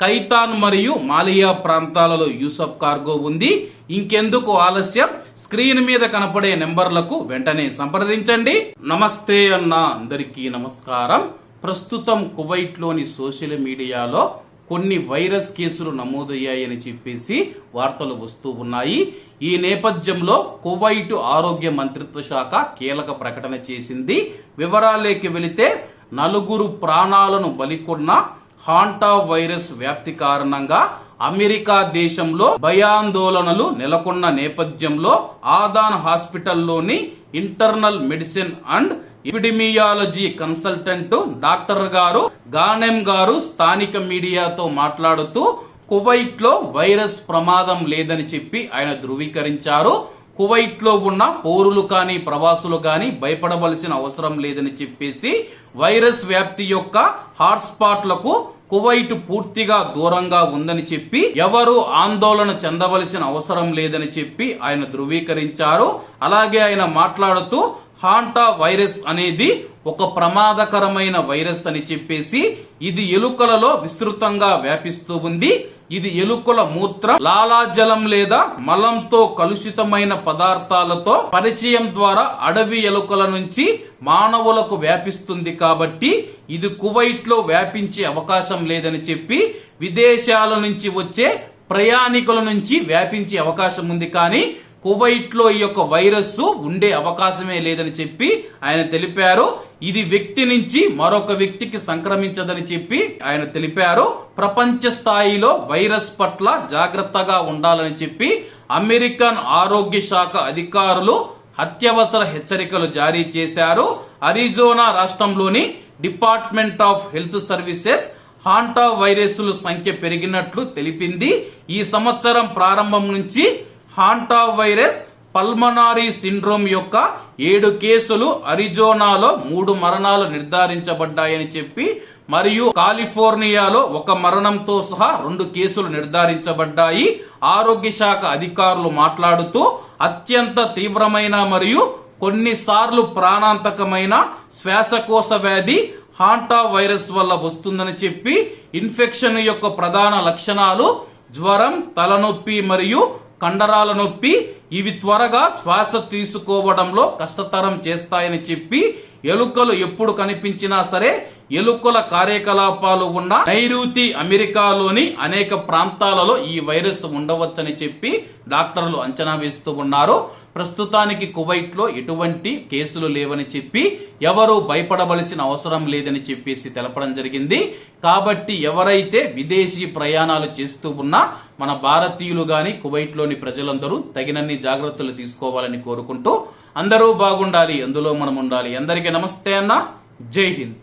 కైతాన్ మరియు మాలియా ప్రాంతాలలో యూసఫ్ కార్గో ఉంది. ఇంకెందుకు ఆలస్యం? స్క్రీన్ మీద కనపడే నెంబర్లకు వెంటనే సంప్రదించండి. నమస్తే అన్న అందరికీ నమస్కారం. ప్రస్తుతం కువైట్లోని సోషల్ మీడియాలో కొన్ని వైరస్ కేసులు నమోదయ్యాయని చెప్పేసి వార్తలు వస్తూ ఉన్నాయి. ఈ నేపథ్యంలో కువైట్ ఆరోగ్య మంత్రిత్వ శాఖ కీలక ప్రకటన చేసింది. వివరాలేకి వెళితే నలుగురు ప్రాణాలను బలికొన్న హాంటా వైరస్ వ్యాప్తి కారణంగా అమెరికా దేశంలో భయాందోళనలు నెలకొన్న నేపథ్యంలో ఆదాన్ హాస్పిటల్లోని internal medicine and epidemiology consultant doctor గారు గానెం గారు స్థానిక మీడియాతో మాట్లాడుతూ కువైట్లో వైరస్ ప్రమాదం లేదని చెప్పి ఆయన ధృవీకరించారు. కువైట్లో ఉన్న పౌరులు కానీ ప్రవాసులు కానీ భయపడవలసిన అవసరం లేదని చెప్పేసి వైరస్ వ్యాప్తి యొక్క హాట్స్పాట్లకు కువైట్ పూర్తిగా దూరంగా ఉందని చెప్పి ఎవరు ఆందోళన చెందవలసిన అవసరం లేదని చెప్పి ఆయన ధృవీకరించారు. అలాగే ఆయన మాట్లాడుతూ హాంటా వైరస్ అనేది ఒక ప్రమాదకరమైన వైరస్ అని చెప్పేసి ఇది ఎలుకలలో విస్తృతంగా వ్యాపిస్తూ ఉంది. ఇది ఎలుకల మూత్ర లాలాజలం లేదా మలంతో కలుషితమైన పదార్థాలతో పరిచయం ద్వారా అడవి ఎలుకల నుంచి మానవులకు వ్యాపిస్తుంది కాబట్టి ఇది కువైట్లో వ్యాపించే అవకాశం లేదని చెప్పి విదేశాల నుంచి వచ్చే ప్రయాణికుల నుంచి వ్యాపించే అవకాశం ఉంది. కానీ కువైట్లో ఈ యొక్క వైరస్ ఉండే అవకాశమే లేదని చెప్పి ఆయన తెలిపారు. ఇది వ్యక్తి నుంచి మరొక వ్యక్తికి సంక్రమించదని చెప్పి ఆయన తెలిపారు. ప్రపంచ స్థాయిలో వైరస్ పట్ల జాగ్రత్తగా ఉండాలని చెప్పి అమెరికన్ ఆరోగ్య శాఖ అధికారులు అత్యవసర హెచ్చరికలు జారీ చేశారు. అరిజోనా రాష్ట్రంలోని department of health services hanta వైరస్ల సంఖ్య పెరిగినట్లు తెలిపింది. ఈ సంవత్సరం ప్రారంభం నుంచి హాంటా వైరస్ పల్మనారీ సిండ్రోమ్ యొక్క ఏడు కేసులు అరిజోనాలో మూడు మరణాలు నిర్ధారించబడ్డాయని చెప్పి మరియు కాలిఫోర్నియాలో ఒక మరణంతో సహా రెండు కేసులు నిర్ధారించబడ్డాయి. ఆరోగ్య శాఖ అధికారులు మాట్లాడుతూ అత్యంత తీవ్రమైన మరియు కొన్నిసార్లు ప్రాణాంతకమైన శ్వాసకోశ వ్యాధి హాంటా వైరస్ వల్ల వస్తుందని చెప్పి ఇన్ఫెక్షన్ యొక్క ప్రధాన లక్షణాలు జ్వరం తలనొప్పి మరియు కండరాల నొప్పి ఇవి త్వరగా శ్వాస తీసుకోవడంలో కష్టతరం చేస్తాయని చెప్పి ఎలుకలు ఎప్పుడు కనిపించినా సరే ఎలుకల కార్యకలాపాలు ఉన్న నైరుతి అమెరికాలోని అనేక ప్రాంతాలలో ఈ వైరస్ ఉండవచ్చని చెప్పి డాక్టర్లు అంచనా వేస్తూ ఉన్నారు. ప్రస్తుతానికి కువైట్లో ఎటువంటి కేసులు లేవని చెప్పి ఎవరు భయపడవలసిన అవసరం లేదని చెప్పేసి తెలపడం జరిగింది. కాబట్టి ఎవరైతే విదేశీ ప్రయాణాలు చేస్తూ ఉన్నా మన భారతీయులు గాని కువైట్లోని ప్రజలందరూ తగినన్ని జాగ్రత్తలు తీసుకోవాలని కోరుకుంటూ అందరూ బాగుండాలి అందులో మనం ఉండాలి. అందరికీ నమస్తే అన్న. జై హింద్.